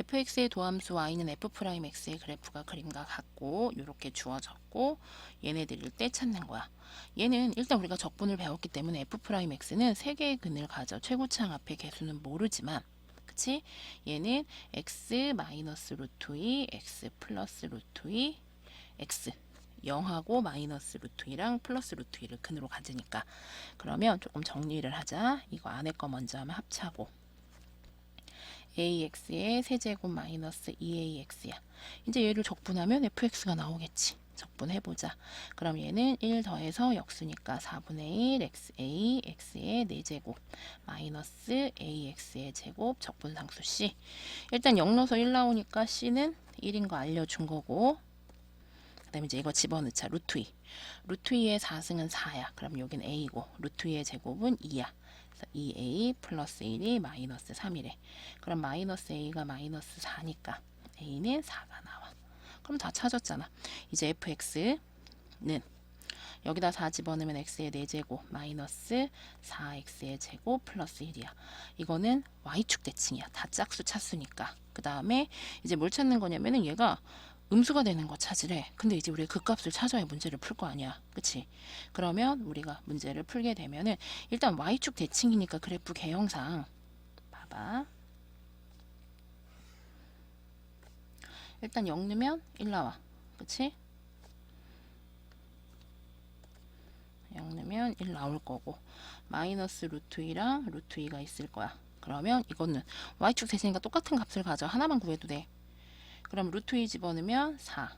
fx의 도함수 y는 f'x의 그래프가 그림과 같고 이렇게 주어졌고 얘네들일 때 찾는 거야. 얘는 일단 우리가 적분을 배웠기 때문에 f'x는 세 개의 근을 가져 최고차항 앞에 개수는 모르지만 그치? 얘는 x 마이너스 루트 2, x 플러스 루트 2, x 0하고 마이너스 루트 2랑 플러스 루트 2를 근으로 가지니까 그러면 조금 정리를 하자. 이거 안에 거 먼저 하면 합차고 ax의 세제곱 마이너스 2ax야. 이제 얘를 적분하면 fx가 나오겠지. 적분해보자. 그럼 얘는 1 더해서 역수니까 4분의 1 xa x의 4제곱 마이너스 ax의 제곱 적분상수 c. 일단 0 넣어서 1 나오니까 c는 1인 거 알려준 거고 그 다음에 이제 이거 집어넣자. 루트 2. 루트 2의 4승은 4야. 그럼 여긴 a고 루트 2의 제곱은 2야. 그래서 2a 플러스 1이 마이너스 3이래. 그럼 마이너스 a가 마이너스 4니까 a는 4가 나와. 그럼 다 찾았잖아. 이제 fx는 여기다 4 집어넣으면 x의 4제곱 마이너스 4x의 제곱 플러스 1이야. 이거는 y축 대칭이야. 다 짝수 차수니까. 그 다음에 이제 뭘 찾는 거냐면은 얘가 음수가 되는 거 찾으래. 근데 이제 우리가 그 값을 찾아야 문제를 풀 거 아니야. 그치? 그러면 우리가 문제를 풀게 되면은 일단 y축 대칭이니까 그래프 개형상 봐봐. 일단 0 넣으면 1 나와. 그치? 0 넣으면 1 나올 거고 마이너스 루트 2랑 루트 2가 있을 거야. 그러면 이거는 y축 대칭이니까 똑같은 값을 가져. 하나만 구해도 돼. 그럼 루트 2 집어넣으면 4.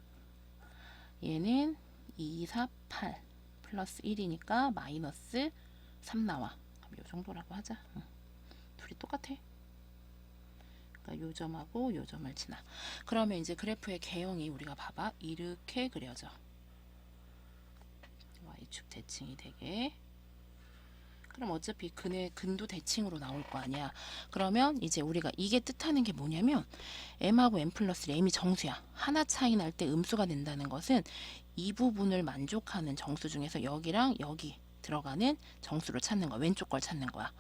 얘는 2, 4, 8 플러스 1이니까 마이너스 3 나와. 그럼 요 정도라고 하자. 응. 둘이 똑같아. 그러니까 요 점하고 요 점을 지나. 그러면 이제 그래프의 개형이 우리가 봐봐. 이렇게 그려져. y축 대칭이 되게. 그럼 어차피 근의 근도 대칭으로 나올 거 아니야. 그러면 이제 우리가 이게 뜻하는 게 뭐냐면 m하고 m 플러스 m이 정수야. 하나 차이 날 때 음수가 된다는 것은 이 부분을 만족하는 정수 중에서 여기랑 여기 들어가는 정수를 찾는 거야. 왼쪽 걸 찾는 거야.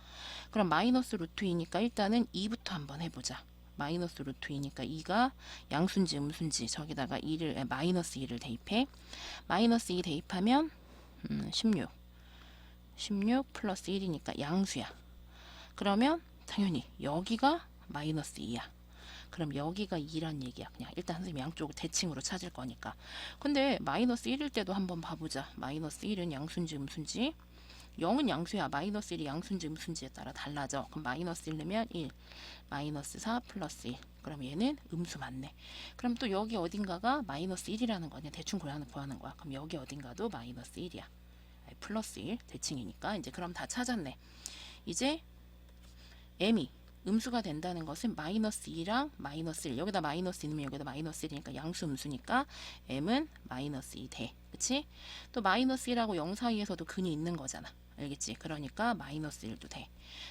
그럼 마이너스 루트 2니까 일단은 2부터 한번 해보자. 마이너스 루트 2니까 2가 양수인지 음수인지 저기다가 2를 마이너스 2를 대입해. 마이너스 2 대입하면 음, 16. 16 플러스 1이니까 양수야. 그러면 당연히 여기가 마이너스 2야. 그럼 여기가 2란 얘기야. 그냥 일단 선생님 양쪽을 대칭으로 찾을 거니까. 근데 마이너스 1일 때도 한번 봐보자. 마이너스 1은 양수인지 음수인지. 0은 양수야. 마이너스 1이 양수인지 음수인지에 따라 달라져. 그럼 마이너스 1 넣으면 1, 마이너스 4 플러스 1. 그럼 얘는 음수 맞네. 그럼 또 여기 어딘가가 마이너스 1이라는 거냐. 대충 구하는, 구하는 거야. 그럼 여기 어딘가도 마이너스 1이야. 플러스 1 대칭이니까 이제 그럼 다 찾았네. 이제 m이 음수가 된다는 것은 마이너스 2랑 마이너스 1 여기다 마이너스 2 넣으면 여기다 마이너스 1이니까 양수 음수니까 m은 마이너스 2 돼. 그치? 또 마이너스 1하고 0 사이에서도 근이 있는 거잖아. 알겠지? 그러니까 마이너스 1도 돼.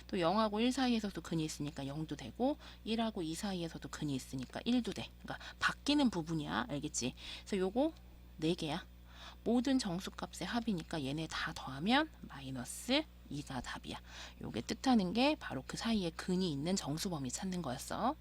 또 0하고 1 사이에서도 근이 있으니까 0도 되고 1하고 2 사이에서도 근이 있으니까 1도 돼. 그러니까 바뀌는 부분이야. 알겠지? 그래서 요거 4개야. 모든 정수값의 합이니까 얘네 다 더하면 마이너스 2가 답이야. 요게 뜻하는 게 바로 그 사이에 근이 있는 정수범위 찾는 거였어.